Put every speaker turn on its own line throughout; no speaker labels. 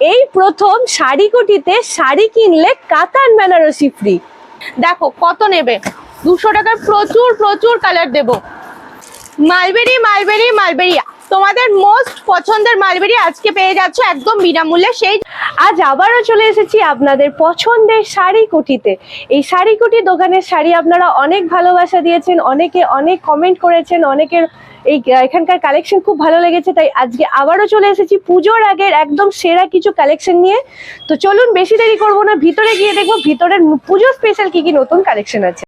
এই প্রথম শাড়ি কুটিতে শাড়ি কিনলে কাতান বেনারসি ফ্রি
দেখো কত নেবে? দুশো টাকার প্রচুর প্রচুর কালার দেব। মালবেরি মালবেরি মালবেরি তোমাদের মোস্ট পছন্দের মালবেরি আজকে পেয়ে যাচ্ছ একদম বিনামূল্যে। সেই
আজ আবারও চলে এসেছি আপনাদের পছন্দের শাড়ি কুটিতে। এই শাড়ি কুটি দোকানের শাড়ি আপনারা অনেক ভালোবাসা দিয়েছেন, অনেকে অনেক কমেন্ট করেছেন, অনেকের এই এখানকার কালেকশন খুব ভালো লেগেছে, তাই আজকে আবারও চলে এসেছি পুজোর আগের একদম সেরা কিছু কালেকশন নিয়ে। তো চলুন, বেশি দেরি করব না, ভিতরে গিয়ে দেখব ভিতরের পুজো স্পেশাল কি কি নতুন কালেকশন আছে।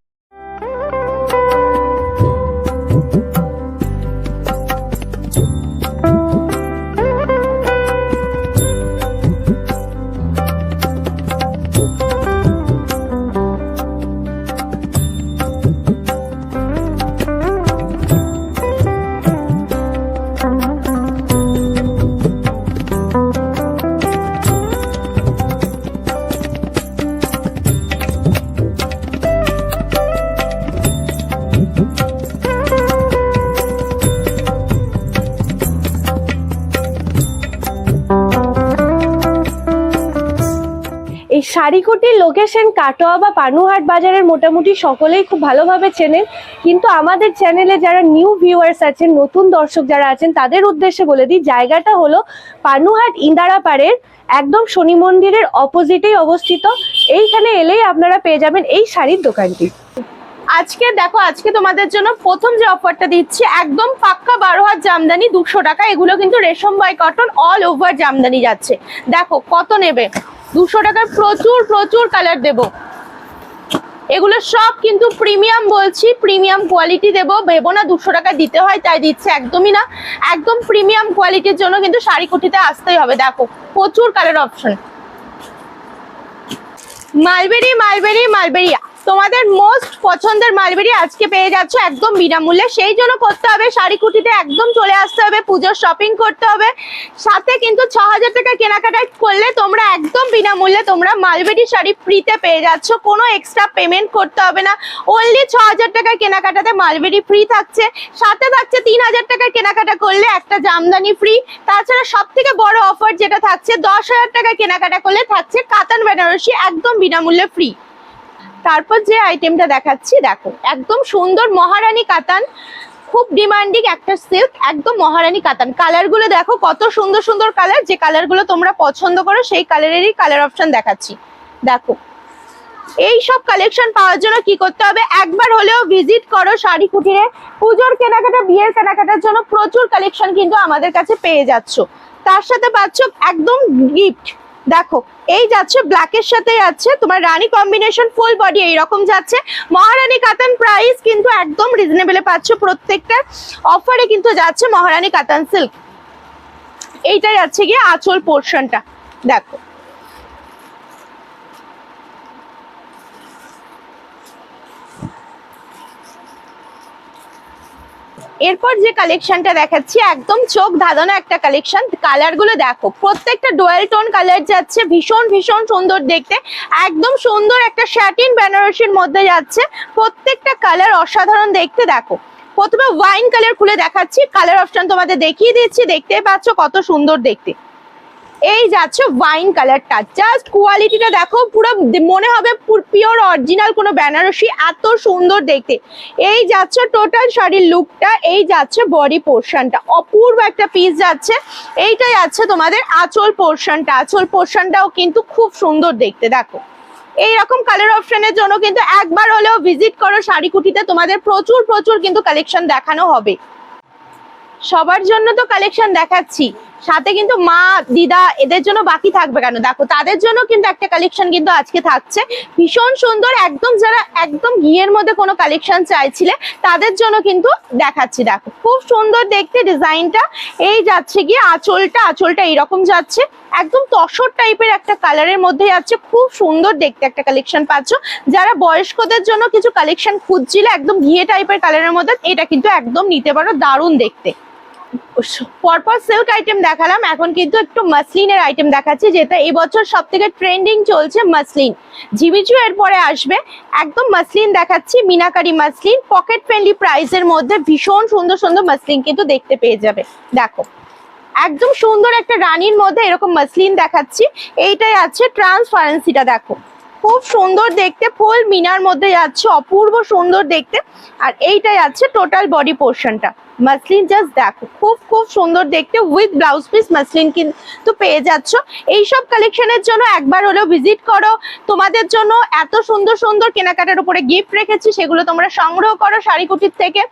শাড়িকুটির লোকেশন কাটোয়া বা পানুহাট বাজারের মোটামুটি সকলেই খুব ভালোভাবে চেনেন। কিন্তু আমাদের চ্যানেলে যারা নিউ ভিউয়ার্স আছেন, নতুন দর্শক যারা আছেন, তাদের উদ্দেশ্যে বলে দিই, জায়গাটা হলো পানুহাট ইন্দারাপাড়ের একদম শনি মন্দিরের অপোজিটেই অবস্থিত। এইখানে এলেই আপনারা পেয়ে যাবেন এই শাড়ির দোকানটি।
আজকে দেখো, আজকে তোমাদের জন্য প্রথম যে অফারটা দিচ্ছি, একদম পাক্কা বারো হাত জামদানি দুশো টাকা। এগুলো কিন্তু রেশম by cotton all over jamdani যাচ্ছে। দেখো, কত নেবে? দুশো টাকার প্রচুর প্রচুর কালার দেব। এগুলো সব কিন্তু প্রিমিয়াম বলছি প্রিমিয়াম কোয়ালিটি দেব। ভেবো না দুশো টাকা দিতে হয়, তাই দিচ্ছে একদমই না। একদম প্রিমিয়াম কোয়ালিটির জন্য কিন্তু শাড়ি কুটিতে আসতেই হবে। দেখো, প্রচুর colour option mulberry mulberry mulberry. তোমাদের মোস্ট পছন্দের মালবেরি আজকে পেয়ে যাচ্ছ একদম বিনামূল্যে। সেই জন্য করতে হবে শাড়ি কুটিতে, একদম চলে আসতে হবে, পুজোর শপিং করতে হবে। সাথে কিন্তু ছ হাজার টাকা কেনাকাটা করলে তোমরা একদম বিনামূল্যে তোমরা মালবেরি শাড়ি ফ্রিতে পেয়ে যাচ্ছ। কোনো এক্সট্রা পেমেন্ট করতে হবে না। অনলি ছ হাজার টাকার কেনাকাটাতে মালবেরি ফ্রি থাকছে। সাথে থাকছে তিন হাজার টাকার কেনাকাটা করলে একটা জামদানি ফ্রি তাছাড়া সব থেকে বড় অফার যেটা থাকছে, দশ হাজার টাকা কেনাকাটা করলে থাকছে কাতান বেনারসি, একদম বিনামূল্যে ফ্রি তারপর যে আইটেমটা দেখাচ্ছি, দেখো, একদম সুন্দর মহারানী কাতান, খুব ডিমান্ডিং একটা সিল্ক একদম মহারানী কাতান। কালারগুলো দেখো, কত সুন্দর সুন্দর কালার যে কালারগুলো তোমরা পছন্দ করো, সেই কালারেরই কালার অপশন দেখাচ্ছি। দেখো, এই সব কালেকশন পাওয়ার জন্য কি করতে হবে? একবার হলেও ভিজিট করো শাড়ি কুটিরে। পুজোর কেনাকাটা, বিয়ের কেনাকাটার জন্য প্রচুর কালেকশন কিন্তু আমাদের কাছে পেয়ে যাচ্ছ। তার সাথে পাচ্ছ একদম গিফট দেখো, এই যাচ্ছে ব্ল্যাকের সাথে যাচ্ছে, তোমার রানী কম্বিনেশন ফুল বডি এইরকম যাচ্ছে। মহারানী কাতান প্রাইস কিন্তু একদম রিজনেবলে পাচ্ছ, প্রত্যেকটা অফারে কিন্তু যাচ্ছে মহারানী কাতান সিল্ক এইটাই যাচ্ছে গিয়ে আঁচল পোর্শনটা দেখো এরপর যে কালেকশনটা দেখাচ্ছি, একদম চোখ ধাঁধানো একটা কালেকশন কালারগুলো দেখো, প্রত্যেকটা ডোয়েল টোন কালার যাচ্ছে, ভীষণ ভীষণ সুন্দর দেখতে। একদম সুন্দর একটা শ্যাটিন বেনারসির মধ্যে যাচ্ছে। প্রত্যেকটা কালার অসাধারণ দেখতে, দেখো। প্রথমে ওয়াইন কালার খুলে দেখাচ্ছি। কালার অপশন তোমাদের দেখিয়ে দিচ্ছি দেখতে পাচ্ছ কত সুন্দর দেখতে। এই যাচ্ছে ওয়াইন কালারটা জাস্ট কোয়ালিটিটা দেখো, পুরো মনে হবে পিওর অরিজিনাল কোনো বেনারসি, এত সুন্দর দেখতে। এই যাচ্ছে টোটাল শাড়ির লুকটা এই যাচ্ছে বডি পোর্শনটা অপূর্ব একটা পিস যাচ্ছে। এইটাই আছে তোমাদের আঁচল পোর্শনটা আঁচল পোর্শনটাও কিন্তু খুব সুন্দর দেখতে, দেখো। এইরকম কালার অপশনের জন্য কিন্তু একবার হলেও ভিজিট করো শাড়ি কুটিতে তোমাদের প্রচুর প্রচুর কিন্তু কালেকশন দেখানো হবে। সবার জন্য তো কালেকশন দেখাচ্ছি। সাথে কিন্তু মা, দিদা এদের জন্য বাকি থাকবে কেন? দেখো, তাদের জন্য কিন্তু একটা কালেকশন কিন্তু আজকে থাকছে। ভীষণ সুন্দর, একদম যারা, একদম ঘিয়ের মধ্যে কোনো কালেকশন চাইছিলে, তাদের জন্য কিন্তু দেখাচ্ছি। দেখো, খুব সুন্দর দেখতে ডিজাইনটা। এই যাচ্ছে গিয়ে আঁচলটা আঁচলটা এইরকম যাচ্ছে। একদম তসর টাইপের একটা কালারের মধ্যে যাচ্ছে। খুব সুন্দর দেখতে একটা কালেকশন পাচ্ছ। যারা বয়স্কদের জন্য কিছু কালেকশন খুঁজছিলে একদম ঘিয়ে টাইপের কালারের মধ্যে, এটা কিন্তু একদম নিতে পারো, দারুণ দেখতে। পরপর সিল্ক আইটেম দেখালাম, এখন কিন্তু একটু মাসলিনের আইটেম দেখাচ্ছি, যেটা এবছর সব থেকে ট্রেন্ডিং চলছে মাসলিন জিমিচু এরপরে আসবে, একদম মাসলিন দেখাচ্ছি, মিনাকারি মাসলিন পকেট ফ্রেন্ডলি প্রাইসের মধ্যে ভীষণ সুন্দর সুন্দর মাসলিন কিন্তু দেখতে পেয়ে যাবে। দেখো, একদম সুন্দর একটা রানীর মধ্যে এরকম মাসলিন দেখাচ্ছি, এইটাই আছে ট্রান্সপারেন্সিটা দেখো। খুব সুন্দর দেখতে, ফুল মিনার মধ্যে যাচ্ছে, অপূর্ব সুন্দর দেখতে। আর এইটাই আছে টোটাল বডি পোর্শনটা মাসলিন জাস্ট দেখো, খুব খুব সুন্দর দেখতে উইথ ব্লাউজ পিস মাসলিন কিন্তু পেয়ে যাচ্ছ। এইসব কালেকশনের জন্য একবার হলেও ভিজিট করো। তোমাদের জন্য এত সুন্দর সুন্দর কেনাকাটার উপরে গিফট রেখেছি, সেগুলো তোমরা সংগ্রহ করো শাড়িকুটির থেকে।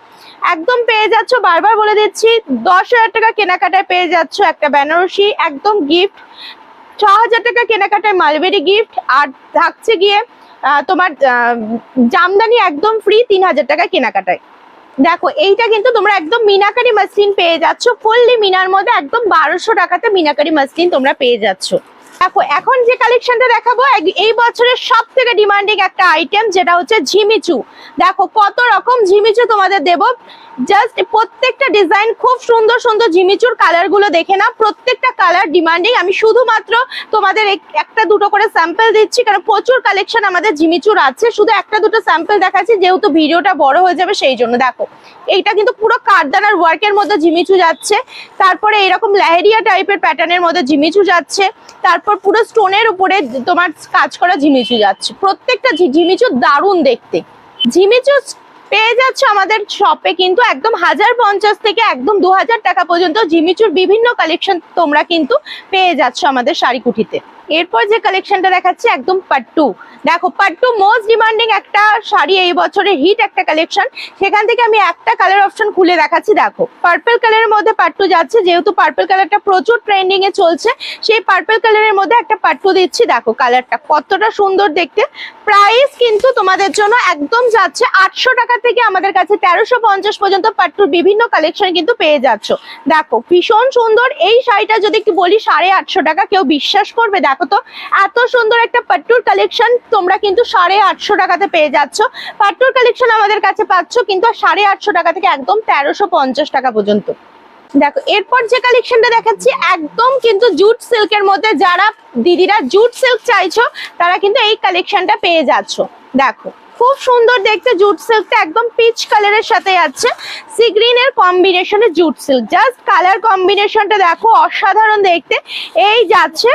একদম পেয়ে যাচ্ছ, বারবার বলে দিচ্ছি, দশ হাজার টাকা কেনাকাটায় পেয়ে যাচ্ছ একটা বেনারসি, একদম গিফট ছ হাজার টাকা কেনাকাটায় মালবেরি গিফট আর থাকছে গিয়ে তোমার জামদানি একদম ফ্রি তিন হাজার টাকা কেনাকাটায়। দেখো, এইটা কিন্তু তোমরা একদম মিনাকারি মাসলিন পেয়ে যাচ্ছ। ফুললি মিনার মধ্যে একদম বারোশো টাকাতে মিনাকারি মাসলিন তোমরা পেয়ে যাচ্ছ। দেখো, এখন যে কালেকশনটা দেখাবো এই বছরের সব থেকে ডিমান্ডিং একটা আইটেম যেটা হচ্ছে ঝিমিচু। দেখো, কত রকম ঝিমিচু তোমাদের দেব। জাস্ট প্রত্যেকটা ডিজাইন খুব সুন্দর সুন্দর ঝিমিচুর কালারগুলো দেখে না প্রত্যেকটা কালার ডিমান্ডিং আমি শুধুমাত্র তোমাদের একটা দুটো করে স্যাম্পল দিচ্ছি, কারণ প্রচুর কালেকশন আমাদের ঝিমিচুর আছে। শুধু একটা দুটো স্যাম্পল দেখাচ্ছি, যেহেতু ভিডিওটা বড় হয়ে যাবে, সেই জন্য দেখো। এইটা কিন্তু পুরো কারদানার ওয়ার্কের মধ্যে ঝিমিচু যাচ্ছে। তারপরে এরকম লেহেরিয়া টাইপের প্যাটার্নের মধ্যে ঝিমিচু যাচ্ছে। তারপর পুরো স্টোনের উপরে তোমার কাজ করা ঝিমিচু যাচ্ছে। প্রত্যেকটা ঝিমিচু দারুণ দেখতে। ঝিমিচু পেয়ে যাচ্ছ আমাদের শপে কিন্তু একদম হাজার পঞ্চাশ থেকে একদম দু হাজার টাকা পর্যন্ত ঝিমিচুর বিভিন্ন কালেকশন তোমরা কিন্তু পেয়ে যাচ্ছ আমাদের শাড়িকুঠিতে এরপর যে কালেকশনটা দেখাচ্ছি, একদম পাট্টু। দেখো, পাট্টু মোস্ট ডিমান্ডিং একটা শাড়ি এই বছরের হিট একটা কালেকশন সেখান থেকে আমি একটা কালার অপশন খুলে দেখাচ্ছি, দেখো। পার্পল কালারের মধ্যে পাট্টু যাচ্ছে, যেহেতু পার্পল কালারটা প্রচুর ট্রেন্ডিং এ চলছে, সেই পার্পল কালারের মধ্যে একটা পাট্টু দিচ্ছি। দেখো কালারটা কতটা সুন্দর দেখতে। প্রাইস কিন্তু তোমাদের জন্য একদম যাচ্ছে আটশো টাকা থেকে আমাদের কাছে তেরোশো পঞ্চাশ পর্যন্ত পাট্টুর বিভিন্ন কালেকশন কিন্তু পেয়ে যাচ্ছ। দেখো, ভীষণ সুন্দর। এই শাড়িটা যদি কি বলি, সাড়ে আটশো টাকা কেউ বিশ্বাস করবে, দেখো। তো, এত সুন্দর একটা পাট্টুর কালেকশন তোমরা কিন্তু সাড়ে আটশো টাকাতে পেয়ে যাচ্ছ। পাট্টুর কালেকশন আমাদের কাছে পাচ্ছ কিন্তু সাড়ে আটশো টাকা থেকে একদম তেরোশো পঞ্চাশ টাকা পর্যন্ত। দেখো, এরপর যে কালেকশনটা দেখাচ্ছি, একদম কিন্তু জুট সিল্কের মধ্যে যারা দিদিরা জুট সিল্ক চাইছো, তারা কিন্তু এই কালেকশনটা পেয়ে যাচ্ছ। দেখো, খুব সুন্দর দেখতে জুট সিল্কটা একদম পিচ কালারের সাথে যাচ্ছে সি গ্রিনের কম্বিনেশনে জুট সিল্ক জাস্ট কালার কম্বিনেশনটা দেখো, অসাধারণ দেখতে। এই যাচ্ছে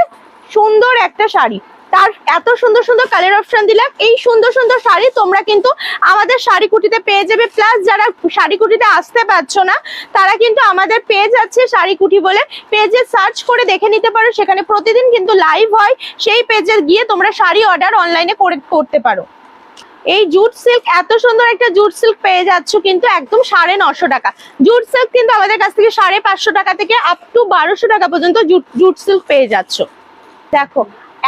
সুন্দর একটা শাড়ি। তার এত সুন্দর সুন্দর কালার অপশন দিলাম। এই সুন্দর সুন্দর শাড়ি তোমরা কিন্তু আমাদের শাড়ি কুটিতে পেয়ে যাবে। প্লাস যারা শাড়ি কুটিতে আসতে পারছ না, তারা কিন্তু আমাদের পেজ আছে শাড়ি কুটি বলে পেজে সার্চ করে দেখে নিতে পারো। সেখানে প্রতিদিন কিন্তু লাইভ হয়। সেই পেজে গিয়ে তোমরা শাড়ি অর্ডার অনলাইনে করে, করতে পারো। এই জুট সিল্ক এত সুন্দর একটা জুট সিল্ক পেয়ে যাচ্ছ কিন্তু একদম সাড়ে নশো টাকা। জুট সিল্ক কিন্তু আমাদের কাছ থেকে সাড়ে পাঁচশো টাকা থেকে আপ টু বারোশো টাকা পর্যন্ত জুট জুট সিল্ক পেয়ে যাচ্ছ। দেখো,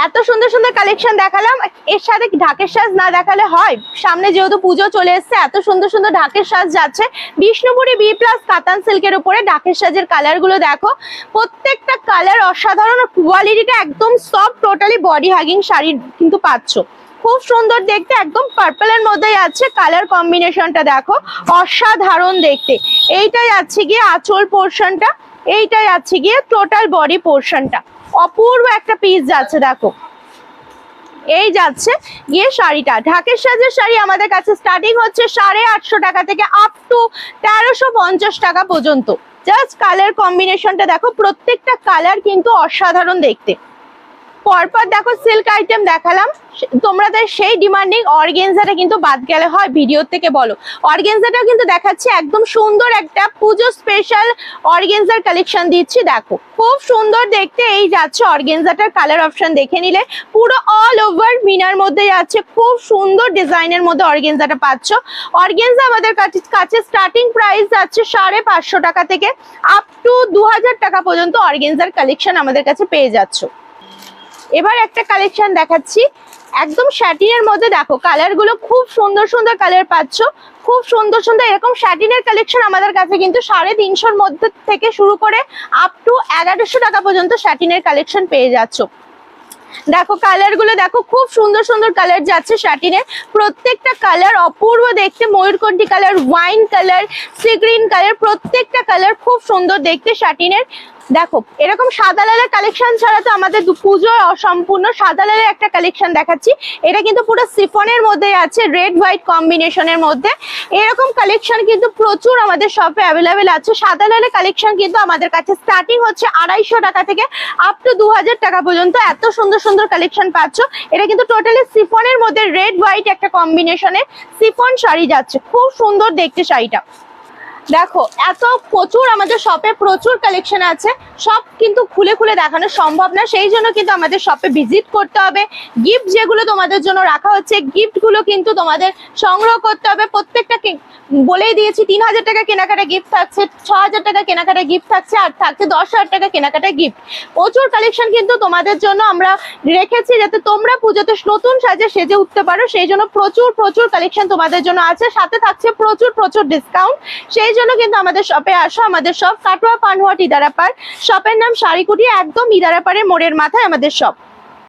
এত সুন্দর সুন্দর কালেকশন দেখালাম। এর সাথে ঢাকের সাজ না দেখালে হয়? সামনে যেহেতু পুজো চলে এসছে, এত সুন্দর সুন্দর ঢাকের সাজ যাচ্ছে। বিষ্ণুপুরি বি প্লাস কাতান সিল্কের উপরে ঢাকের সাজের কালারগুলো দেখো। প্রত্যেকটা কালার অসাধারণ কোয়ালিটিটা একদম soft totally body hugging sari কিন্তু পাচ্ছ। খুব সুন্দর দেখতে, একদম পার্পলের মধ্যেই আছে কালার কম্বিনেশনটা দেখো। অসাধারণ দেখতে। এইটাই আছে গিয়ে আঁচল পোর্শনটা এইটাই আছে গিয়ে টোটাল বডি পোর্শনটা অপূর্ব একটা পিস যাচ্ছে, দেখো। এই যাচ্ছে গিয়ে শাড়িটা। ঢাকের সাজের শাড়ি আমাদের কাছে স্টার্টিং হচ্ছে সাড়ে আটশো টাকা থেকে আপ টু তেরোশো পঞ্চাশ টাকা পর্যন্ত। জাস্ট কালার কম্বিনেশনটা দেখো, প্রত্যেকটা কালার কিন্তু অসাধারণ দেখতে। পরপর দেখো সিল্ক আইটেম দেখালাম। তোমাদের সেই ডিমান্ডিং অর্গেনজাটা কিন্তু বাদ গেলে হয় ভিডিও থেকে বলো। অর্গেনজাটাও কিন্তু দেখাচ্ছি, একদম সুন্দর একটা পুজো স্পেশাল অর্গেনজার কালেকশন দিচ্ছি, দেখো। খুব সুন্দর দেখতে এই যাচ্ছে অর্গেনজাটার কালার অপশন দেখে নিলে। পুরো অল ওভার মিনার মধ্যে যাচ্ছে, খুব সুন্দর ডিজাইনের মধ্যে অর্গেনজাটা পাচ্ছ। অর্গেনজা আমাদের কাছে কাছে স্টার্টিং প্রাইস যাচ্ছে সাড়ে পাঁচশো টাকা থেকে আপ টু দু হাজার টাকা পর্যন্ত অর্গেনজার কালেকশন আমাদের কাছে পেয়ে যাচ্ছ। এবার একটা কালেকশন দেখাচ্ছি। একদম শ্যাটিনের মধ্যে দেখো কালারগুলো খুব সুন্দর সুন্দর কালার পাচ্ছ। খুব সুন্দর সুন্দর এরকম শ্যাটিনের কালেকশন আমাদের কাছে কিন্তু সাড়ে তিনশোর মধ্যে থেকে শুরু করে আপ টু এগারোশো টাকা পর্যন্ত শ্যাটিনের কালেকশন পেয়ে যাচ্ছ। দেখো কালারগুলো দেখো, খুব সুন্দর সুন্দর কালার যাচ্ছে শাটিনের প্রত্যেকটা কালার অপূর্ব দেখতে, ময়ূরকণ্ঠী colour wine colour sea green colour প্রত্যেকটা কালার খুব সুন্দর দেখতে শাটিনের দেখো, এরকম সাদা লালের কালেকশন ছাড়া তো আমাদের পুজোর অসম্পূর্ণ। সাদা লালের একটা কালেকশন দেখাচ্ছি। এটা কিন্তু পুরো সিফনের মধ্যে আছে রেড হোয়াইট কম্বিনেশনের মধ্যে। এরকম কালেকশন কিন্তু প্রচুর আমাদের শপে অ্যাভেলেবেল আছে। সাদা লালের কালেকশন কিন্তু আমাদের কাছে স্টার্টিং হচ্ছে আড়াইশো টাকা থেকে আপ টু দু হাজার টাকা পর্যন্ত। এত সুন্দর সুন্দর কালেকশন পাচ্ছ। এটা কিন্তু টোটালি সিফনের মধ্যে রেড হোয়াইট একটা কম্বিনেশনের সিফন শাড়ি যাচ্ছে। খুব সুন্দর দেখতে শাড়িটা। দেখো, এত প্রচুর আমাদের শপে প্রচুর কালেকশন আছে। সব কিন্তু খুলে খুলে দেখানো সম্ভব না, সেই জন্য কিন্তু আমাদের শপে ভিজিট করতে হবে। গিফট যেগুলো তোমাদের জন্য রাখা হচ্ছে গিফটগুলো কিন্তু তোমাদের সংগ্রহ করতে হবে। প্রত্যেকটা বলেই দিয়েছি, তিন হাজার টাকা কেনাকাটা গিফট থাকছে, ছ হাজার টাকা কেনাকাটা গিফট থাকছে, আর থাকছে দশ হাজার টাকা কেনাকাটা গিফট প্রচুর কালেকশন কিন্তু তোমাদের জন্য আমরা রেখেছি, যাতে তোমরা পুজোতে নতুন সাজে সেজে উঠতে পারো। সেই জন্য প্রচুর প্রচুর কালেকশন তোমাদের জন্য আছে। সাথে থাকছে প্রচুর প্রচুর ডিসকাউন্ট সেই জন্য কিন্তু আমাদের শপে আসো আমাদের শপ কাটোয়া পানহাট ইদারাপাড়। শপের নাম শাড়িকুটি একদম ইদারাপাড়ের মোড়ের মাথায় আমাদের শপ